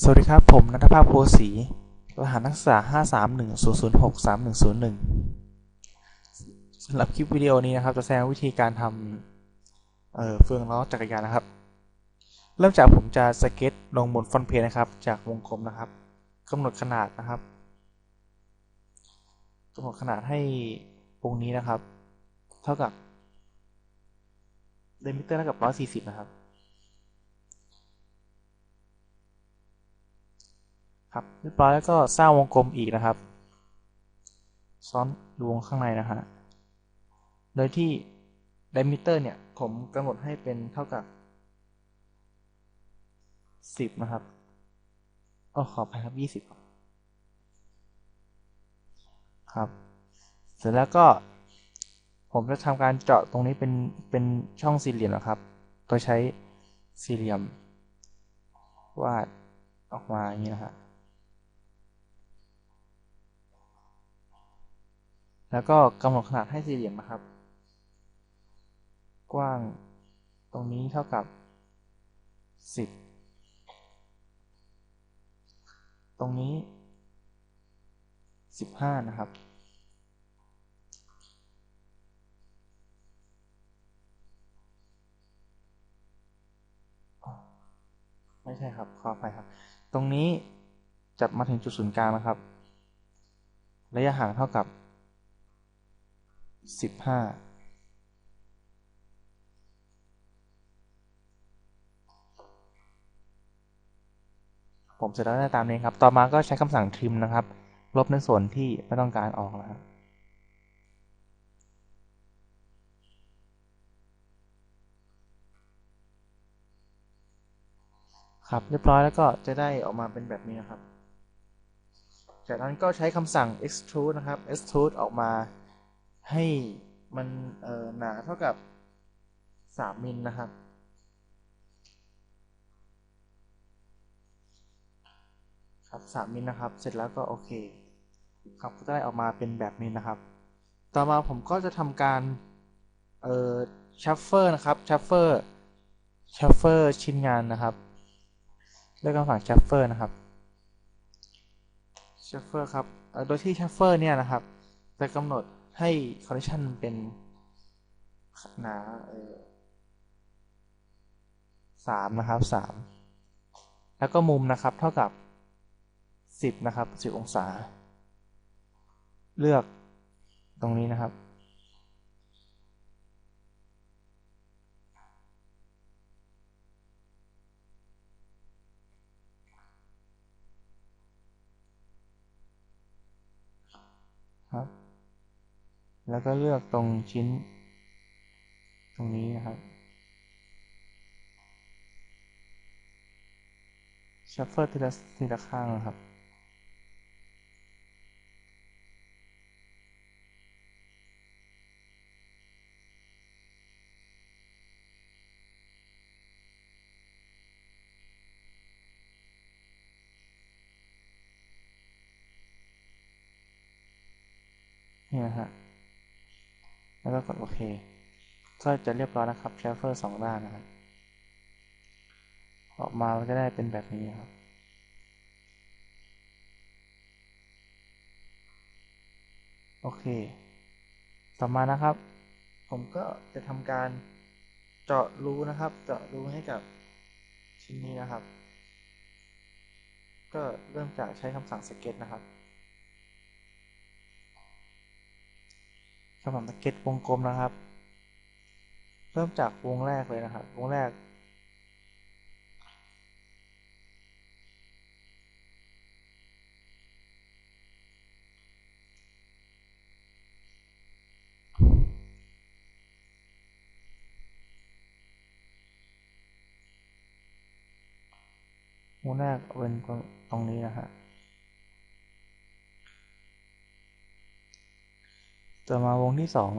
สวัสดีครับ ผมนัทภาพโพสี รหัสนักศึกษา 531 006 3101สำหรับคลิปวิดีโอนี้นะครับ จะแสดงวิธีการทำเเฟืองล้อจักรยานนะครับ เริ่มจากผมจะสเก็ตลงบนฟอนต์เพจนะครับ จากวงกลมนะครับกำหนดขนาดนะครับกำหนดขนาดให้วงนี้นะครับ เท่ากับเดมิเตอร์เท่ากับ140 นะครับ ครับเรียบร้อยแล้วก็สร้างวงกลมอีกนะครับ ซ้อนดวงข้างในนะฮะโดยที่ diameter เนี่ย ผมกำหนดให้เป็นเท่ากับ 10 นะครับก็ขอไปครับ 20 ครับ เสร็จแล้วก็ผมจะทำการเจาะตรงนี้เป็นเป็นช่องสี่เหลี่ยมนะครับ โดยใช้สี่เหลี่ยม วาดออกมาอย่างนี้นะครับ แล้วก็กำหนดขนาดให้สี่เหลี่ยมนะครับ กว้างตรงนี้เท่ากับ 10 ตรงนี้ 15 นะครับ ไม่ใช่ครับขออภัยครับ ตรงนี้จับมาถึงจุดศูนย์กลางนะครับ ระยะห่างเท่ากับ สิบห้าผมเสร็จแล้วได้ตามนี้ครับ ต่อมาก็ใช้คำสั่งทริมนะครับ ลบในส่วนที่ไม่ต้องการออกนะครับ ครับ เรียบร้อยแล้วก็จะได้ออกมาเป็นแบบนี้นะครับ จากนั้นก็ใช้คำสั่ง extrude นะครับ extrude ออกมา ให้มันหนาเท่ากับ 3 มิลนะครับ ครับ 3 มิลนะครับ เสร็จแล้วก็โอเค ครับก็ได้ออกมาเป็นแบบนี้นะครับ ต่อมาผมก็จะทำการเอ่อชัฟเฟอร์นะครับชัฟเฟอร์ชัฟเฟอร์ชิ้นงานนะครับเลือกคำสั่งชัฟเฟอร์นะครับชัฟเฟอร์ครับโดยที่ชัฟเฟอร์เนี่ยนะครับจะกำหนด ให้คอนดิชันเป็นหนาสามนะครับสามแล้วก็มุมนะครับเท่ากับสิบนะครับสิบองศา เลือกตรงนี้นะครับ แล้วก็เลือกตรงชิ้น ตรงนี้นะครับชัฟเฟิลทีละทีละข้างนะครับ กดโอเคก็จะเรียบร้อยนะครับแชฟเฟอร์สองด้านนะครับ ออกมาก็จะได้เป็นแบบนี้ครับโอเค ต่อมานะครับ ผมก็จะทำการเจาะรูนะครับ เจาะรูให้กับชิ้นนี้นะครับ ก็เริ่มจากใช้คำสั่งสเก็ตนะครับ คำสั่งสเก็ตวงกลมนะครับ เริ่มจากวงแรกเลยนะครับ วงแรก วงแรกเป็นตรงนี้นะฮะ ต่อมาวงที่สอง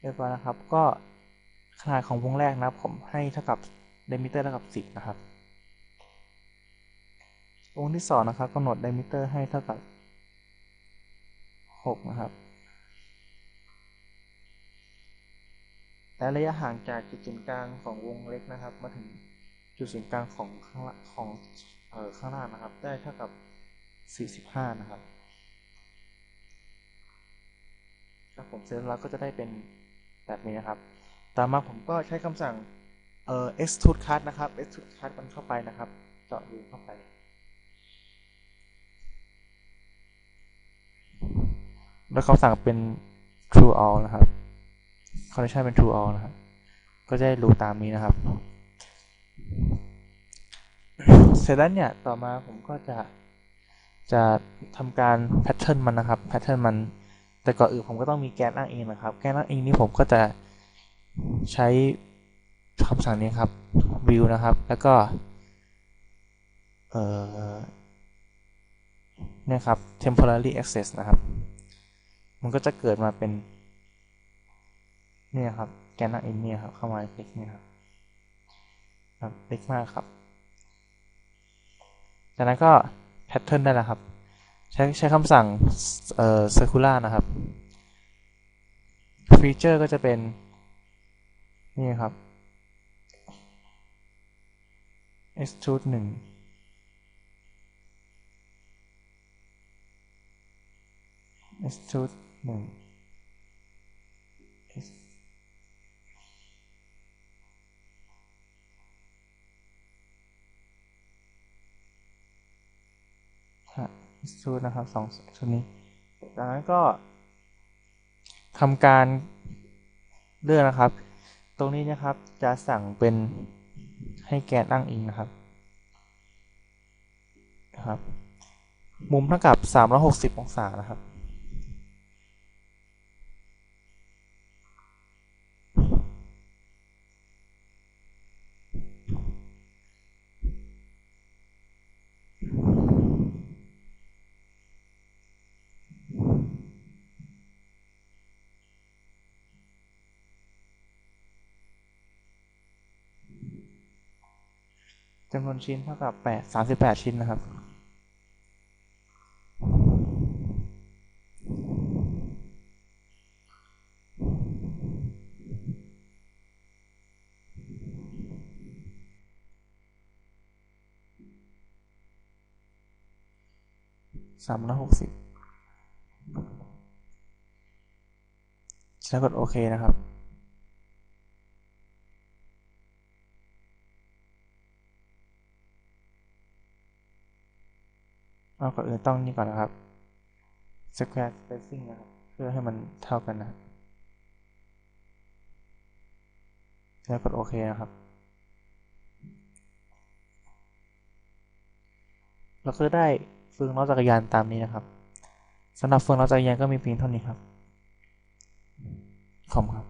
เรียบร้อยนะครับ ก็ขนาดของวงแรกนะครับ ผมให้เท่ากับเดมิเตอร์เท่ากับ 10 นะครับ วงที่สองนะครับกำหนดเดมิเตอร์ให้เท่ากับ 6 นะครับ และระยะห่างจากจุดศูนย์กลางของวงเล็กนะครับ มาถึง จุดศูนย์กลางของข้างของเอ่อข้างล่างนะครับ ได้เท่ากับ 45 นะครับครับผมเสร็จแล้วก็จะได้เป็นแบบนี้นะครับต่อมาผมก็ใช้คำสั่งเอ่อ extrude cut นะครับ extrude cut มันเข้าไปนะครับ เจาะรูเข้าไปแล้วคำสั่งเป็น true all นะครับ condition เป็น true all นะครับ ก็จะได้รูตามนี้นะครับ เสร็จแล้วเนี่ยต่อมาผมก็จะจะทำการ pattern มันนะครับ pattern มันแต่ก่อนอื่นผมก็ต้องมีแกนอ้างอิงนะครับ แกนอ้างอิงนี้ผมก็จะใช้คำสั่งนี้ครับ view นะครับ แล้วก็เอ่อนี่ยครับ temporary access นะครับ มันก็จะเกิดมาเป็นเนี่ยครับแกนอ้างอิงเนี่ยครับเข้ามาเล็กเนี่ยครับครับเล็กมากครับ จากนั้นก็ pattern ได้แล้วครับ ใช้ใช้คำสั่งเอ่อ circular นะครับ ฟีเจอร์ก็จะเป็น นี่ครับ extrude หนึ่ง extrude หนึ่ง สูตรนะครับสองชุดนี้ จากนั้นก็ทำการเลือกนะครับ ตรงนี้นะครับจะสั่งเป็นให้แกนอ้างอิงนะครับนะครับ มุมเท่ากับ 360 องศานะครับำนวนชิ้นเท่ากับ8 38ชิ้นนะครับ สามร้อยหกสิบแล้วกดโอเคนะครับ เอาก่อนอื่นต้องนี่ก่อนนะครับ square spacing นะครับ เพื่อให้มันเท่ากันนะแล้วกดโอเคนะครับ เราก็จะได้เฟืองล้อจักรยานตามนี้นะครับสำหรับเฟืองล้อจักรยานก็มีเพียงเท่านี้ครับขอบคุณครับ